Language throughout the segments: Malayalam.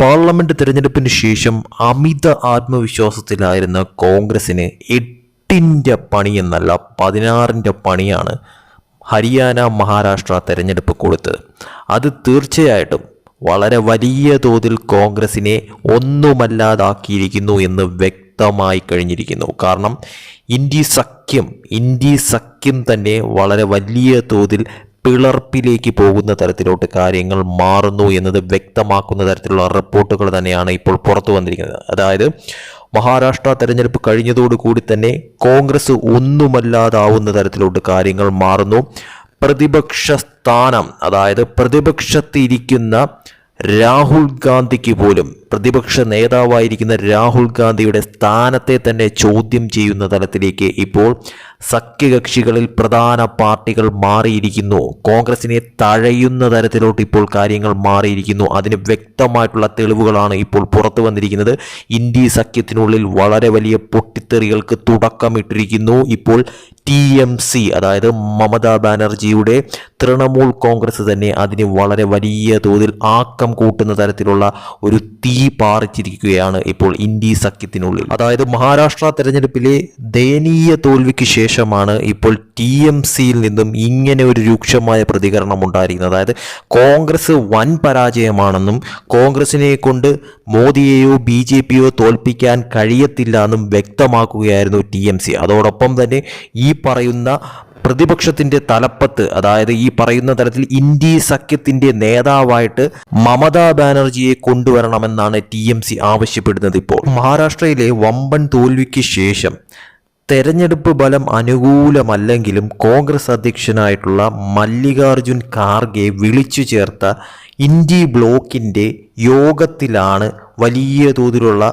പാർലമെന്റ് തിരഞ്ഞെടുപ്പിന് ശേഷം അമിത ആത്മവിശ്വാസത്തിലായിരുന്ന കോൺഗ്രസിന് എട്ടിന്റെ പണി എന്നല്ല പതിനാറിന്റെ പണിയാണ് ഹരിയാന മഹാരാഷ്ട്ര തിരഞ്ഞെടുപ്പ് കൊടുത്തത്. അത് തീർച്ചയായിട്ടും വളരെ വലിയ തോതിൽ കോൺഗ്രസിനെ ഒന്നുമല്ലാതാക്കിയിരിക്കുന്നു എന്ന് വ്യക്തമായി കഴിഞ്ഞിരിക്കുന്നു. കാരണം ഇന്ത്യ സഖ്യം ഇന്ത്യ സഖ്യം തന്നെ വളരെ വലിയ തോതിൽ പിളർപ്പിലേക്ക് പോകുന്ന തരത്തിലോട്ട് കാര്യങ്ങൾ മാറുന്നു എന്നത് വ്യക്തമാക്കുന്ന തരത്തിലുള്ള റിപ്പോർട്ടുകൾ തന്നെയാണ് ഇപ്പോൾ പുറത്തു വന്നിരിക്കുന്നത്. അതായത് മഹാരാഷ്ട്ര തെരഞ്ഞെടുപ്പ് കഴിഞ്ഞതോടുകൂടി തന്നെ കോൺഗ്രസ് ഒന്നുമല്ലാതാവുന്ന തരത്തിലോട്ട് കാര്യങ്ങൾ മാറുന്നു. പ്രതിപക്ഷ സ്ഥാനം അതായത് പ്രതിപക്ഷത്തിരിക്കുന്ന രാഹുൽ ഗാന്ധിക്ക് പോലും പ്രതിപക്ഷ നേതാവായിരിക്കുന്ന രാഹുൽ ഗാന്ധിയുടെ സ്ഥാനത്തെ തന്നെ ചോദ്യം ചെയ്യുന്ന തലത്തിലേക്ക് ഇപ്പോൾ സഖ്യകക്ഷികളിൽ പ്രധാന പാർട്ടികൾ മാറിയിരിക്കുന്നു. കോൺഗ്രസിനെ തഴയുന്ന തരത്തിലോട്ട് ഇപ്പോൾ കാര്യങ്ങൾ മാറിയിരിക്കുന്നു. അതിന് വ്യക്തമായിട്ടുള്ള തെളിവുകളാണ് ഇപ്പോൾ പുറത്തു വന്നിരിക്കുന്നത്. ഇന്ത്യ സഖ്യത്തിനുള്ളിൽ വളരെ വലിയ പൊട്ടിത്തെറികൾക്ക് തുടക്കമിട്ടിരിക്കുന്നു. ഇപ്പോൾ ടി എം സി അതായത് മമതാ ബാനർജിയുടെ തൃണമൂൽ കോൺഗ്രസ് തന്നെ അതിന് വളരെ വലിയ തോതിൽ ആക്കം കൂട്ടുന്ന തരത്തിലുള്ള ഒരു തീ പാറിച്ചിരിക്കുകയാണ് ഇപ്പോൾ ഇന്ത്യ സഖ്യത്തിനുള്ളിൽ. അതായത് മഹാരാഷ്ട്ര തെരഞ്ഞെടുപ്പിലെ ദയനീയ തോൽവിക്ക് ശേഷമാണ് ഇപ്പോൾ ടി എം സിയിൽ നിന്നും ഇങ്ങനെ ഒരു രൂക്ഷമായ പ്രതികരണം ഉണ്ടായിരിക്കുന്നത്. അതായത് കോൺഗ്രസ് വൻ പരാജയമാണെന്നും കോൺഗ്രസിനെ കൊണ്ട് മോദിയെയോ ബി ജെ പിയോ തോൽപ്പിക്കാൻ കഴിയത്തില്ല എന്നും വ്യക്തമാക്കുകയായിരുന്നു ടി എം സി. അതോടൊപ്പം തന്നെ ഈ പറയുന്ന പ്രതിപക്ഷത്തിന്റെ തലപ്പത്ത് അതായത് ഈ പറയുന്ന തരത്തിൽ ഇന്ത്യ സഖ്യത്തിന്റെ നേതാവായിട്ട് മമതാ ബാനർജിയെ കൊണ്ടുവരണമെന്നാണ് ടി എം സി ആവശ്യപ്പെടുന്നത് ഇപ്പോൾ. മഹാരാഷ്ട്രയിലെ വമ്പൻ തോൽവിക്ക് ശേഷം തെരഞ്ഞെടുപ്പ് ഫലം അനുകൂലമല്ലെങ്കിലും കോൺഗ്രസ് അധ്യക്ഷനായിട്ടുള്ള മല്ലികാർജുൻ ഖാർഗെ വിളിച്ചു ചേർത്ത ഇൻഡി ബ്ലോക്കിന്റെ യോഗത്തിലാണ് വലിയ തോതിലുള്ള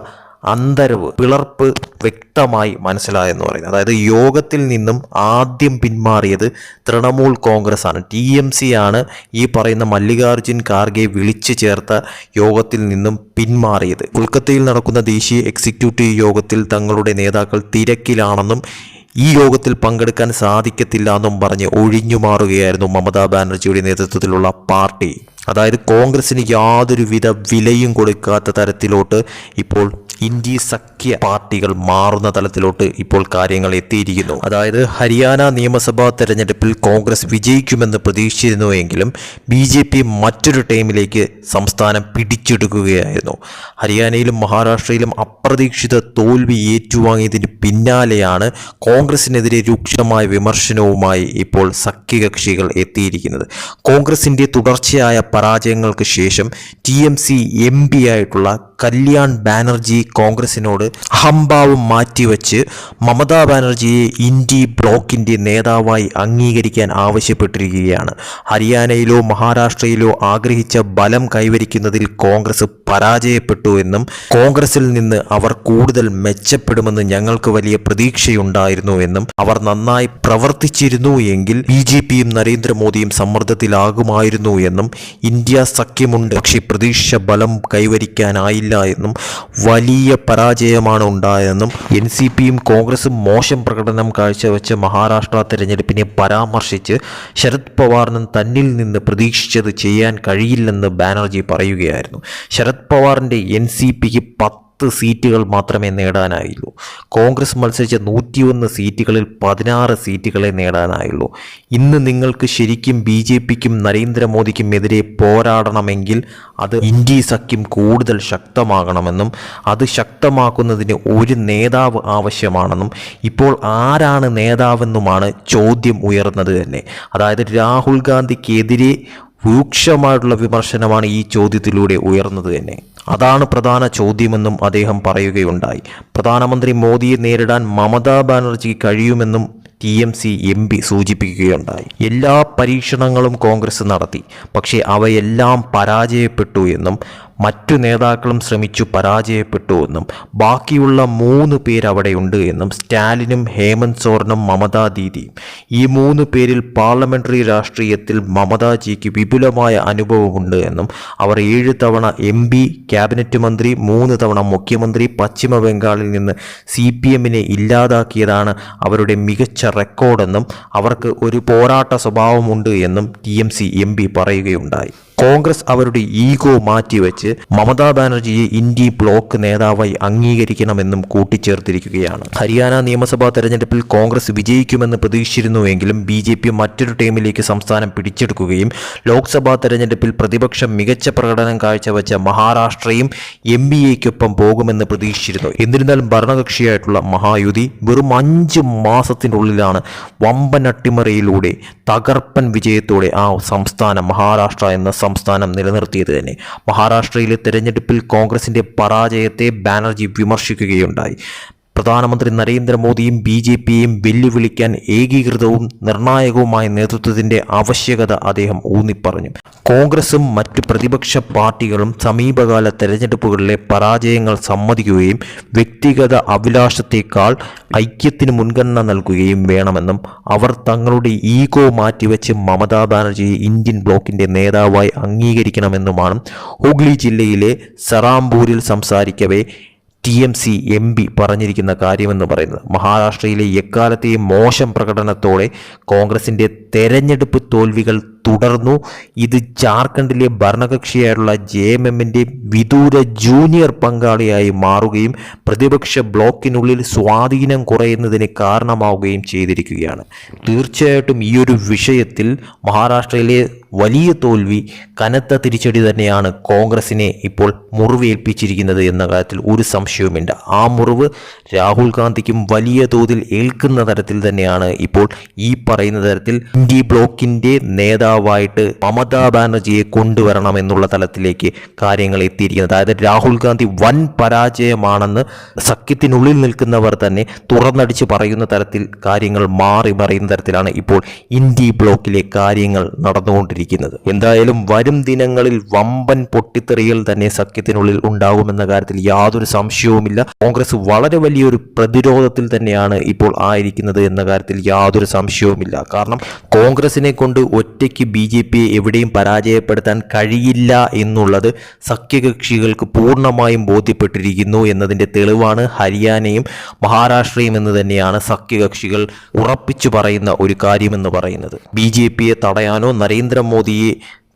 അന്തരവ് പിളർപ്പ് വ്യക്തമായി മനസ്സിലായെന്ന് പറയുന്നത്. അതായത് യോഗത്തിൽ നിന്നും ആദ്യം പിന്മാറിയത് തൃണമൂൽ കോൺഗ്രസ് ആണ് ടി എം സി ആണ് ഈ പറയുന്ന മല്ലികാർജുൻ ഖാർഗെ വിളിച്ചു ചേർത്ത യോഗത്തിൽ നിന്നും പിന്മാറിയത്. കൊൽക്കത്തയിൽ നടക്കുന്ന ദേശീയ എക്സിക്യൂട്ടീവ് യോഗത്തിൽ തങ്ങളുടെ നേതാക്കൾ തിരക്കിലാണെന്നും ഈ യോഗത്തിൽ പങ്കെടുക്കാൻ സാധിക്കത്തില്ല എന്നും പറഞ്ഞ് ഒഴിഞ്ഞു മാറുകയായിരുന്നു മമതാ ബാനർജിയുടെ നേതൃത്വത്തിലുള്ള പാർട്ടി. അതായത് കോൺഗ്രസിന് യാതൊരുവിധ വിലയും കൊടുക്കാത്ത തരത്തിലോട്ട് ഇപ്പോൾ ഇന്ത്യ സഖ്യ പാർട്ടികൾ മാറുന്ന തലത്തിലോട്ട് ഇപ്പോൾ കാര്യങ്ങൾ എത്തിയിരിക്കുന്നു. അതായത് ഹരിയാന നിയമസഭാ തെരഞ്ഞെടുപ്പിൽ കോൺഗ്രസ് വിജയിക്കുമെന്ന് പ്രതീക്ഷിച്ചിരുന്നുവെങ്കിലും ബി ജെ പി മറ്റൊരു ടൈമിലേക്ക് സംസ്ഥാനം പിടിച്ചെടുക്കുകയായിരുന്നു. ഹരിയാനയിലും മഹാരാഷ്ട്രയിലും അപ്രതീക്ഷിത തോൽവി ഏറ്റുവാങ്ങിയതിന് പിന്നാലെയാണ് കോൺഗ്രസിനെതിരെ രൂക്ഷമായ വിമർശനവുമായി ഇപ്പോൾ സഖ്യകക്ഷികൾ എത്തിയിരിക്കുന്നത്. കോൺഗ്രസിന്റെ തുടർച്ചയായ പരാജയങ്ങൾക്ക് ശേഷം T M C M P ആയിട്ടുള്ള കല്യാൺ ബാനർജി കോൺഗ്രസിനോട് അഹംഭാവം മാറ്റിവെച്ച് മമതാ ബാനർജിയെ ഇന്ത്യ ബ്ലോക്കിന്റെ നേതാവായി അംഗീകരിക്കാൻ ആവശ്യപ്പെട്ടിരിക്കുകയാണ്. ഹരിയാനയിലോ മഹാരാഷ്ട്രയിലോ ആഗ്രഹിച്ച ബലം കൈവരിക്കുന്നതിൽ കോൺഗ്രസ് പരാജയപ്പെട്ടു എന്നും കോൺഗ്രസിൽ നിന്ന് അവർ കൂടുതൽ മെച്ചപ്പെടുമെന്ന് ഞങ്ങൾക്ക് വലിയ പ്രതീക്ഷയുണ്ടായിരുന്നു എന്നും അവർ നന്നായി പ്രവർത്തിച്ചിരുന്നു എങ്കിൽ ബി ജെ പിയും നരേന്ദ്രമോദിയും സമ്മർദ്ദത്തിലാകുമായിരുന്നു എന്നും ഇന്ത്യ സഖ്യമുണ്ട്. പക്ഷേ പ്രതീക്ഷ ബലം കൈവരിക്കാനായില്ല. എന്നും വലിയ പരാജയമാണ് ഉണ്ടായതെന്നും എൻ സി പിയും കോൺഗ്രസും മോശം പ്രകടനം കാഴ്ചവെച്ച മഹാരാഷ്ട്ര തെരഞ്ഞെടുപ്പിനെ പരാമർശിച്ച് ശരത് പവാറിനും തന്നിൽ നിന്ന് പ്രതീക്ഷിച്ചത് ചെയ്യാൻ കഴിയില്ലെന്ന് ബാനർജി പറയുകയായിരുന്നു. ശരത് പവാറിന്റെ എൻ സി പിക്ക് പത്ത് പത്ത് സീറ്റുകൾ മാത്രമേ നേടാനായുള്ളൂ. കോൺഗ്രസ് മത്സരിച്ച നൂറ്റിയൊന്ന് സീറ്റുകളിൽ പതിനാറ് സീറ്റുകളെ നേടാനായുള്ളൂ. ഇന്ന് നിങ്ങൾക്ക് ശരിക്കും ബി ജെ പിക്കും നരേന്ദ്രമോദിക്കും എതിരെ പോരാടണമെങ്കിൽ അത് ഇന്ത്യ സഖ്യം കൂടുതൽ ശക്തമാകണമെന്നും അത് ശക്തമാക്കുന്നതിന് ഒരു നേതാവ് ആവശ്യമാണെന്നും ഇപ്പോൾ ആരാണ് നേതാവെന്നുമാണ് ചോദ്യം ഉയർന്നത് തന്നെ. അതായത് രാഹുൽ ഗാന്ധിക്കെതിരെ രൂക്ഷമായിട്ടുള്ള വിമർശനമാണ് ഈ ചോദ്യത്തിലൂടെ ഉയർന്നത് തന്നെ. അതാണ് പ്രധാന ചോദ്യമെന്നും അദ്ദേഹം പറയുകയുണ്ടായി. പ്രധാനമന്ത്രി മോദിയെ നേരിടാൻ മമതാ ബാനർജിക്ക് കഴിയുമെന്നും T M C M P സൂചിപ്പിക്കുകയുണ്ടായി. എല്ലാ പരീക്ഷണങ്ങളും കോൺഗ്രസ് നടത്തി. പക്ഷേ അവയെല്ലാം പരാജയപ്പെട്ടു എന്നും മറ്റു നേതാക്കളും ശ്രമിച്ചു പരാജയപ്പെട്ടു എന്നും ബാക്കിയുള്ള മൂന്ന് പേരവിടെയുണ്ട് എന്നും സ്റ്റാലിനും ഹേമന്ത് സോറനും മമതാ ദീദിയും. ഈ മൂന്ന് പേരിൽ പാർലമെന്ററി രാഷ്ട്രീയത്തിൽ മമതാജിക്ക് വിപുലമായ അനുഭവമുണ്ട് എന്നും അവർ ഏഴ് തവണ എം പി ക്യാബിനറ്റ് മന്ത്രി മൂന്ന് തവണ മുഖ്യമന്ത്രി പശ്ചിമ ബംഗാളിൽ നിന്ന് സി പി എമ്മിനെ ഇല്ലാതാക്കിയതാണ് അവരുടെ മികച്ച റെക്കോർഡെന്നും അവർക്ക് ഒരു പോരാട്ട സ്വഭാവമുണ്ട് എന്നും T M C M P പറയുകയുണ്ടായി. കോൺഗ്രസ് അവരുടെ ഈഗോ മാറ്റിവെച്ച് മമതാ ബാനർജിയെ ഇന്ത്യ ബ്ലോക്ക് നേതാവായി അംഗീകരിക്കണമെന്നും കൂട്ടിച്ചേർത്തിരിക്കുകയാണ്. ഹരിയാന നിയമസഭാ തെരഞ്ഞെടുപ്പിൽ കോൺഗ്രസ് വിജയിക്കുമെന്ന് പ്രതീക്ഷിച്ചിരുന്നുവെങ്കിലും ബി ജെ പി മറ്റൊരു ടീമിലേക്ക് സംസ്ഥാനം പിടിച്ചെടുക്കുകയും ലോക്സഭാ തെരഞ്ഞെടുപ്പിൽ പ്രതിപക്ഷം മികച്ച പ്രകടനം കാഴ്ചവെച്ച മഹാരാഷ്ട്രയും എം ബി എക്കൊപ്പം പോകുമെന്ന് പ്രതീക്ഷിച്ചിരുന്നു. എന്നിരുന്നാലും ഭരണകക്ഷിയായിട്ടുള്ള മഹായുതി വെറും അഞ്ച് മാസത്തിനുള്ളിലാണ് വമ്പൻ അട്ടിമറിയിലൂടെ തകർപ്പൻ വിജയത്തോടെ ആ സംസ്ഥാനം മഹാരാഷ്ട്ര എന്ന സംസ്ഥാനം നിലനിർത്തിയത് തന്നെ. മഹാരാഷ്ട്രയിലെ തെരഞ്ഞെടുപ്പിൽ കോൺഗ്രസിന്റെ പരാജയത്തെ ബാനർജി വിമർശിക്കുകയുണ്ടായി. പ്രധാനമന്ത്രി നരേന്ദ്രമോദിയും ബി ജെ പിയെയും വെല്ലുവിളിക്കാൻ ഏകീകൃതവും നിർണായകവുമായ നേതൃത്വത്തിന്റെ ആവശ്യകത അദ്ദേഹം ഊന്നിപ്പറഞ്ഞു. കോൺഗ്രസും മറ്റ് പ്രതിപക്ഷ പാർട്ടികളും സമീപകാല തെരഞ്ഞെടുപ്പുകളിലെ പരാജയങ്ങൾ സമ്മതിക്കുകയും വ്യക്തിഗത അഭിലാഷത്തേക്കാൾ ഐക്യത്തിന് മുൻഗണന നൽകുകയും വേണമെന്നും അവർ തങ്ങളുടെ ഈഗോ മാറ്റിവെച്ച് മമതാ ബാനർജിയെ ഇന്ത്യൻ ബ്ലോക്കിന്റെ നേതാവായി അംഗീകരിക്കണമെന്നുമാണ് ഹുഗ്ലി ജില്ലയിലെ സറാംപൂരിൽ സംസാരിക്കവേ T M C M P പറഞ്ഞിരിക്കുന്ന കാര്യമെന്ന് പറയുന്നത്. മഹാരാഷ്ട്രയിലെ എക്കാലത്തെയും മോശം പ്രകടനത്തോടെ കോൺഗ്രസിന്റെ തെരഞ്ഞെടുപ്പ് തോൽവികൾ തുടർന്നു. ഇത് ജാർഖണ്ഡിലെ ഭരണകക്ഷിയായുള്ള ജെ എം എമ്മിന്റെ വിദൂര ജൂനിയർ പങ്കാളിയായി മാറുകയും പ്രതിപക്ഷ ബ്ലോക്കിനുള്ളിൽ സ്വാധീനം കുറയുന്നതിന് കാരണമാവുകയും ചെയ്തിരിക്കുകയാണ്. തീർച്ചയായിട്ടും ഈ ഒരു വിഷയത്തിൽ മഹാരാഷ്ട്രയിലെ വലിയ തോൽവി കനത്ത തിരിച്ചടി തന്നെയാണ് കോൺഗ്രസിനെ ഇപ്പോൾ മുറിവേൽപ്പിച്ചിരിക്കുന്നത് എന്ന കാര്യത്തിൽ ഒരു സംശയവുമില്ല. ആ മുറിവ് രാഹുൽ ഗാന്ധിക്കും വലിയ തോതിൽ ഏൽക്കുന്ന തരത്തിൽ തന്നെയാണ് ഇപ്പോൾ ഈ പറയുന്ന തരത്തിൽ ഇന്ത്യ ബ്ലോക്കിന്റെ നേതാവായിട്ട് മമതാ ബാനർജിയെ കൊണ്ടുവരണം എന്നുള്ള തലത്തിലേക്ക് കാര്യങ്ങൾ എത്തിയിരിക്കുന്നത്. അതായത് രാഹുൽ ഗാന്ധി വൻ പരാജയമാണെന്ന് സഖ്യത്തിനുള്ളിൽ നിൽക്കുന്നവർ തന്നെ തുറന്നടിച്ച് പറയുന്ന തരത്തിൽ കാര്യങ്ങൾ മാറി മറിയുന്ന തരത്തിലാണ് ഇപ്പോൾ ഇന്ത്യ ബ്ലോക്കിലെ കാര്യങ്ങൾ നടന്നുകൊണ്ടിരിക്കുന്നത്. എന്തായാലും വരും ദിനങ്ങളിൽ വമ്പൻ പൊട്ടിത്തെറികൾ തന്നെ സഖ്യത്തിനുള്ളിൽ ഉണ്ടാകുമെന്ന കാര്യത്തിൽ യാതൊരു സംശയവുമില്ല. കോൺഗ്രസ് വളരെ വലിയൊരു പ്രതിരോധത്തിൽ തന്നെയാണ് ഇപ്പോൾ ആയിരിക്കുന്നത് എന്ന കാര്യത്തിൽ യാതൊരു സംശയവുമില്ല. കാരണം കോൺഗ്രസിനെ കൊണ്ട് ഒറ്റയ്ക്ക് ബി ജെ പിയെ എവിടെയും പരാജയപ്പെടുത്താൻ കഴിയില്ല എന്നുള്ളത് സഖ്യകക്ഷികൾക്ക് പൂർണമായും ബോധ്യപ്പെട്ടിരിക്കുന്നു എന്നതിന്റെ തെളിവാണ് ഹരിയാനയും മഹാരാഷ്ട്രയും എന്ന് തന്നെയാണ് സഖ്യകക്ഷികൾ ഉറപ്പിച്ചു പറയുന്ന ഒരു കാര്യമെന്ന് പറയുന്നത്. ബി ജെ പിയെ തടയാനോ നരേന്ദ്രമോദിയെ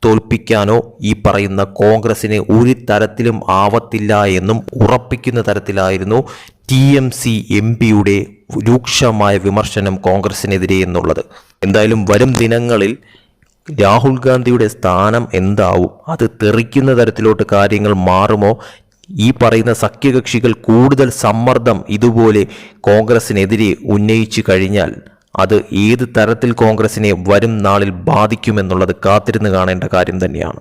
തോൽപ്പിക്കാനോ ഈ പറയുന്ന കോൺഗ്രസിന് ഒരു തരത്തിലും ആവത്തില്ല എന്നും ഉറപ്പിക്കുന്ന തരത്തിലായിരുന്നു ടി എം സി എം പിയുടെ രൂക്ഷമായ വിമർശനം കോൺഗ്രസിനെതിരെ എന്നുള്ളത്. എന്തായാലും വരും ദിനങ്ങളിൽ രാഹുൽ ഗാന്ധിയുടെ സ്ഥാനം എന്താവും? അത് തെറിക്കുന്ന തരത്തിലോട്ട് കാര്യങ്ങൾ മാറുമോ? ഈ പറയുന്ന സഖ്യകക്ഷികൾ കൂടുതൽ സമ്മർദ്ദം ഇതുപോലെ കോൺഗ്രസിനെതിരെ ഉന്നയിച്ചു കഴിഞ്ഞാൽ അത് ഏത് തരത്തിൽ കോൺഗ്രസിനെ വരും നാളിൽ ബാധിക്കുമെന്നുള്ളത് കാത്തിരുന്ന് കാണേണ്ട കാര്യം തന്നെയാണ്.